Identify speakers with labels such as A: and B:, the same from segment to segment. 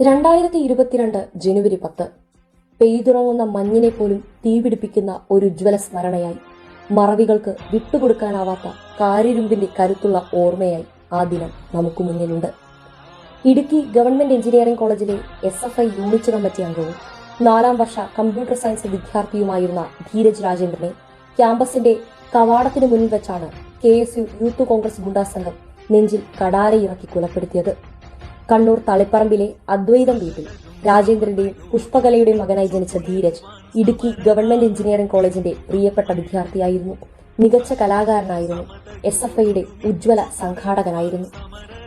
A: രണ്ടായിരത്തി ഇരുപത്തിരണ്ട് ജനുവരി പത്ത്. പെയ്തുറങ്ങുന്ന മഞ്ഞിനെ പോലും തീപിടിപ്പിക്കുന്ന ഒരു ഉജ്വല സ്മരണയായി. മറവികൾക്ക് വിട്ടുകൊടുക്കാനാവാത്ത കാര്യരുമ്പിന്റെ കരുത്തുള്ള ഓർമ്മയായി ആ ദിനം നമുക്ക് മുന്നിലുണ്ട്. ഇടുക്കി ഗവൺമെന്റ് എഞ്ചിനീയറിംഗ് കോളേജിലെ S F I unit committee അംഗവും നാലാം വർഷ കമ്പ്യൂട്ടർ സയൻസ് വിദ്യാർത്ഥിയുമായിരുന്ന ധീരജ് രാജേന്ദ്രനെ ക്യാമ്പസിന്റെ കവാടത്തിന് മുന്നിൽ വെച്ചാണ് K S U youth congress ഗുണ്ടാ സംഘം നെഞ്ചിൽ കടാരയിറക്കി കൊലപ്പെടുത്തിയത്. കണ്ണൂർ തളിപ്പറമ്പിലെ അദ്വൈതം വീട്ടിൽ രാജേന്ദ്രന്റെയും പുഷ്പകലയുടെയും മകനായി ജനിച്ച ധീരജ് ഇടുക്കി ഗവൺമെന്റ് എഞ്ചിനീയറിംഗ് കോളേജിന്റെ പ്രിയപ്പെട്ട വിദ്യാർത്ഥിയായിരുന്നു. മികച്ച കലാകാരനായിരുന്നു. എസ് എഫ് ഐയുടെ ഉജ്ജ്വല സംഘാടകനായിരുന്നു.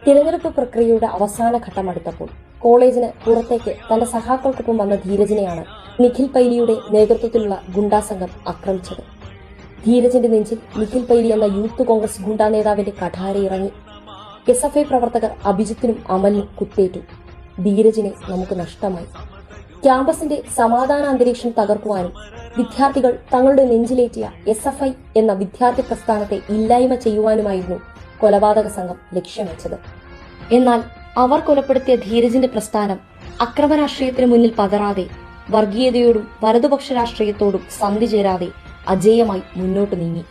A: തിരഞ്ഞെടുപ്പ് പ്രക്രിയയുടെ അവസാന ഘട്ടം അടുത്തപ്പോൾ കോളേജിന് പുറത്തേക്ക് തന്റെ സഹാക്കൾക്കൊപ്പം വന്ന ധീരജിനെയാണ് നിഖിൽ പൈലിയുടെ നേതൃത്വത്തിലുള്ള ഗുണ്ടാ സംഘം ആക്രമിച്ചത്. ധീരജിന്റെ നെഞ്ചിൽ നിഖിൽ പൈലി എന്ന യൂത്ത് കോൺഗ്രസ് ഗുണ്ടാ നേതാവിന്റെ കഠാര ഇറങ്ങി എസ് എഫ് ഐ പ്രവർത്തകർ അഭിജിത്തിനും അമലിനും കുത്തേറ്റു. ധീരജിനെ നമുക്ക് നഷ്ടമായി. ക്യാമ്പസിന്റെ സമാധാന അന്തരീക്ഷം തകർക്കുവാനും വിദ്യാർത്ഥികൾ തങ്ങളുടെ നെഞ്ചിലേറ്റിയ എസ് എഫ് ഐ എന്ന വിദ്യാർത്ഥി പ്രസ്ഥാനത്തെ ഇല്ലായ്മ ചെയ്യുവാനുമായിരുന്നു കൊലപാതക സംഘം ലക്ഷ്യം വെച്ചത് എന്നാൽ അവർ കൊലപ്പെടുത്തിയ ധീരജിന്റെ പ്രസ്ഥാനം അക്രമ രാഷ്ട്രീയത്തിന് മുന്നിൽ പതറാതെ വർഗീയതയോടും വലതുപക്ഷ രാഷ്ട്രീയത്തോടും സന്ധി ചേരാതെ അജേയമായി മുന്നോട്ട് നീങ്ങി.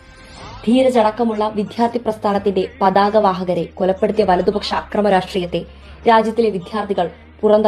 A: ധീരജ് അടക്കമുള്ള വിദ്യാർത്ഥി പ്രസ്ഥാനത്തിന്റെ പതാകവാഹകരെ കൊലപ്പെടുത്തിയ വലതുപക്ഷ അക്രമ രാഷ്ട്രീയത്തെ രാജ്യത്തിലെ വിദ്യാർത്ഥികൾ പുറന്തള്ളി